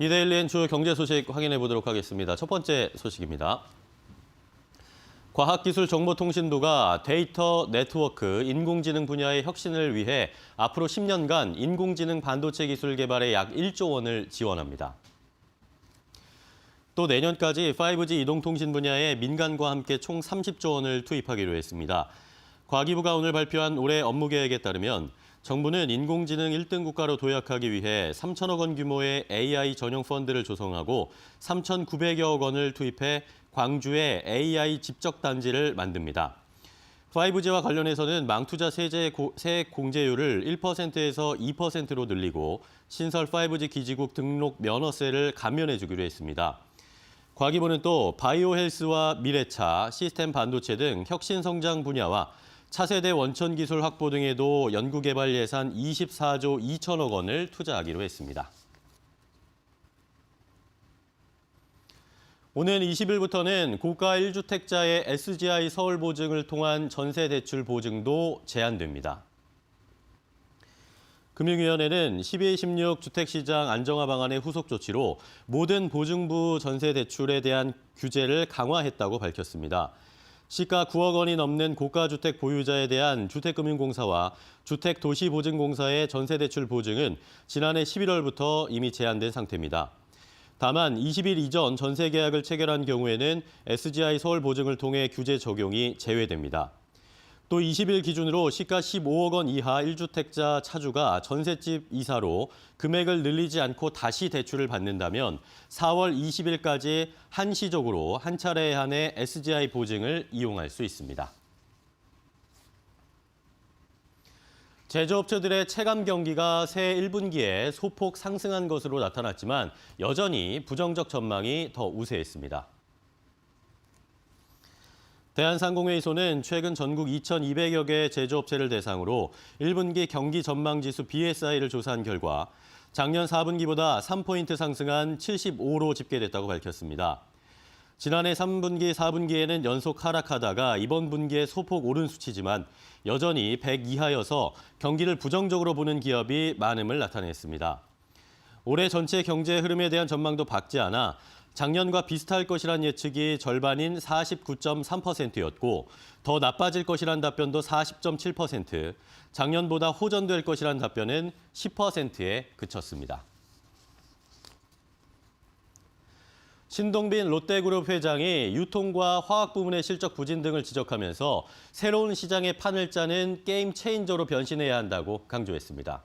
이데일리엔 주요 경제 소식 확인해 보도록 하겠습니다. 첫 번째 소식입니다. 과학기술정보통신부가 데이터 네트워크 인공지능 분야의 혁신을 위해 앞으로 10년간 인공지능 반도체 기술 개발에 약 1조 원을 지원합니다. 또 내년까지 5G 이동통신 분야에 민간과 함께 총 30조 원을 투입하기로 했습니다. 과기부가 오늘 발표한 올해 업무 계획에 따르면 정부는 인공지능 1등 국가로 도약하기 위해 3천억 원 규모의 AI 전용 펀드를 조성하고 3,900여억 원을 투입해 광주에 AI 집적 단지를 만듭니다. 5G와 관련해서는 망투자 세제 고- 세액 공제율을 1%에서 2%로 늘리고 신설 5G 기지국 등록 면허세를 감면해 주기로 했습니다. 과기부는 또 바이오 헬스와 미래차, 시스템 반도체 등 혁신 성장 분야와 차세대 원천 기술 확보 등에도 연구개발 예산 24조 2천억 원을 투자하기로 했습니다. 오는 20일부터는 고가 1주택자의 SGI 서울 보증을 통한 전세 대출 보증도 제한됩니다. 금융위원회는 12.16 주택시장 안정화 방안의 후속 조치로 모든 보증부 전세 대출에 대한 규제를 강화했다고 밝혔습니다. 시가 9억 원이 넘는 고가주택 보유자에 대한 주택금융공사와 주택도시보증공사의 전세대출 보증은 지난해 11월부터 이미 제한된 상태입니다. 다만 20일 이전 전세 계약을 체결한 경우에는 SGI 서울 보증을 통해 규제 적용이 제외됩니다. 또 20일 기준으로 시가 15억 원 이하 1주택자 차주가 전셋집 이사로 금액을 늘리지 않고 다시 대출을 받는다면 4월 20일까지 한시적으로 한 차례에 한해 SGI 보증을 이용할 수 있습니다. 제조업체들의 체감 경기가 새해 1분기에 소폭 상승한 것으로 나타났지만 여전히 부정적 전망이 더 우세했습니다. 대한상공회의소는 최근 전국 2,200여 개 제조업체를 대상으로 1분기 경기 전망지수 BSI를 조사한 결과 작년 4분기보다 3포인트 상승한 75로 집계됐다고 밝혔습니다. 지난해 3분기, 4분기에는 연속 하락하다가 이번 분기에 소폭 오른 수치지만 여전히 100 이하여서 경기를 부정적으로 보는 기업이 많음을 나타냈습니다. 올해 전체 경제 흐름에 대한 전망도 밝지 않아 작년과 비슷할 것이란 예측이 절반인 49.3%였고 더 나빠질 것이란 답변도 40.7%, 작년보다 호전될 것이란 답변은 10%에 그쳤습니다. 신동빈 롯데그룹 회장이 유통과 화학 부문의 실적 부진 등을 지적하면서 새로운 시장의 판을 짜는 게임 체인저로 변신해야 한다고 강조했습니다.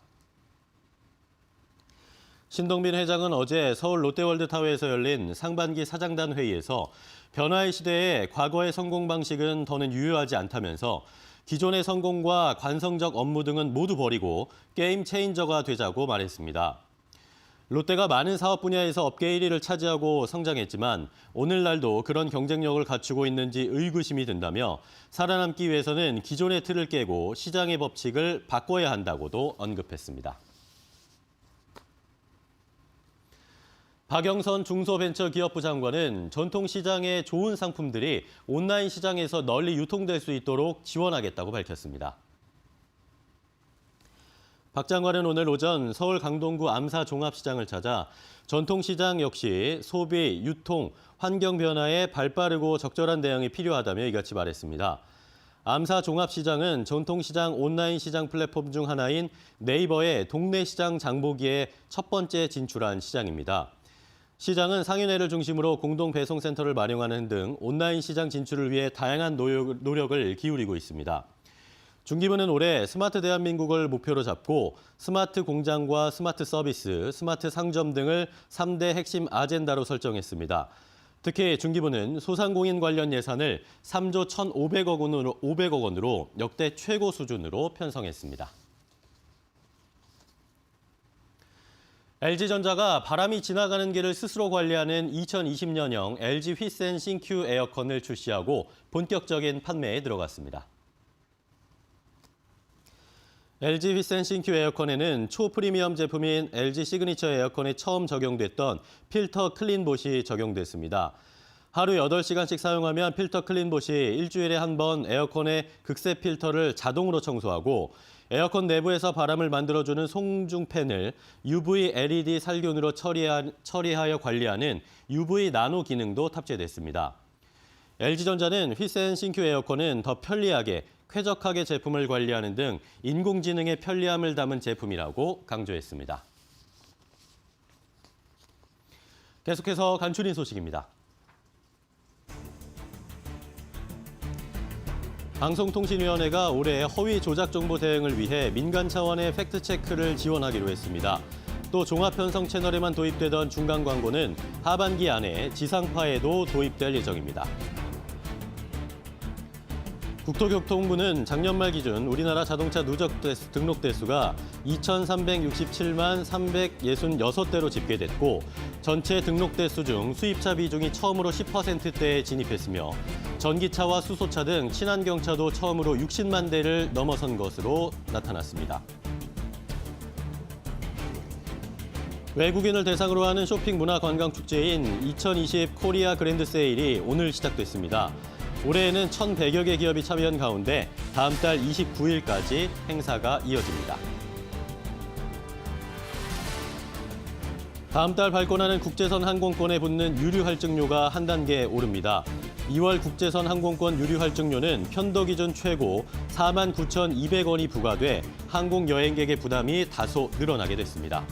신동빈 회장은 어제 서울 롯데월드타워에서 열린 상반기 사장단 회의에서 변화의 시대에 과거의 성공 방식은 더는 유효하지 않다면서 기존의 성공과 관성적 업무 등은 모두 버리고 게임 체인저가 되자고 말했습니다. 롯데가 많은 사업 분야에서 업계 1위를 차지하고 성장했지만 오늘날도 그런 경쟁력을 갖추고 있는지 의구심이 든다며 살아남기 위해서는 기존의 틀을 깨고 시장의 법칙을 바꿔야 한다고도 언급했습니다. 박영선 중소벤처기업부 장관은 전통시장의 좋은 상품들이 온라인 시장에서 널리 유통될 수 있도록 지원하겠다고 밝혔습니다. 박 장관은 오늘 오전 서울 강동구 암사 종합시장을 찾아 전통시장 역시 소비, 유통, 환경 변화에 발빠르고 적절한 대응이 필요하다며 이같이 말했습니다. 암사 종합시장은 전통시장 온라인 시장 플랫폼 중 하나인 네이버의 동네 시장 장보기에 첫 번째 진출한 시장입니다. 시장은 상인회를 중심으로 공동 배송센터를 마련하는 등 온라인 시장 진출을 위해 다양한 노력, 노력을 기울이고 있습니다. 중기부는 올해 스마트 대한민국을 목표로 잡고 스마트 공장과 스마트 서비스, 스마트 상점 등을 3대 핵심 아젠다로 설정했습니다. 특히 중기부는 소상공인 관련 예산을 3조 1,500억 원으로, 500억 원으로 역대 최고 수준으로 편성했습니다. LG전자가 바람이 지나가는 길을 스스로 관리하는 2020년형 LG 휘센 싱큐 에어컨을 출시하고 본격적인 판매에 들어갔습니다. LG 휘센 싱큐 에어컨에는 초프리미엄 제품인 LG 시그니처 에어컨에 처음 적용됐던 필터 클린봇이 적용됐습니다. 하루 8시간씩 사용하면 필터 클린봇이 일주일에 한 번 에어컨의 극세 필터를 자동으로 청소하고 에어컨 내부에서 바람을 만들어주는 송중 팬을 UV LED 살균으로 처리하, 처리하여 관리하는 UV 나노 기능도 탑재됐습니다. LG전자는 휘센 싱큐 에어컨은 더 편리하게 쾌적하게 제품을 관리하는 등 인공지능의 편리함을 담은 제품이라고 강조했습니다. 계속해서 간추린 소식입니다. 방송통신위원회가 올해 허위 조작 정보 대응을 위해 민간 차원의 팩트 체크를 지원하기로 했습니다. 또 종합편성 채널에만 도입되던 중간 광고는 하반기 안에 지상파에도 도입될 예정입니다. 국토교통부는 작년 말 기준 우리나라 자동차 누적 등록 대수가 2,367만 366대로 집계됐고 전체 등록 대수 중 수입차 비중이 처음으로 10%대에 진입했으며 전기차와 수소차 등 친환경차도 처음으로 60만 대를 넘어선 것으로 나타났습니다. 외국인을 대상으로 하는 쇼핑 문화 관광 축제인 2020 코리아 그랜드 세일이 오늘 시작됐습니다. 올해에는 1,100여 개 기업이 참여한 가운데 다음 달 29일까지 행사가 이어집니다. 다음 달 발권하는 국제선 항공권에 붙는 유류 할증료가 한 단계 오릅니다. 2월 국제선 항공권 유류 할증료는 편도 기준 최고 4만 9,200원이 부과돼 항공 여행객의 부담이 다소 늘어나게 됐습니다.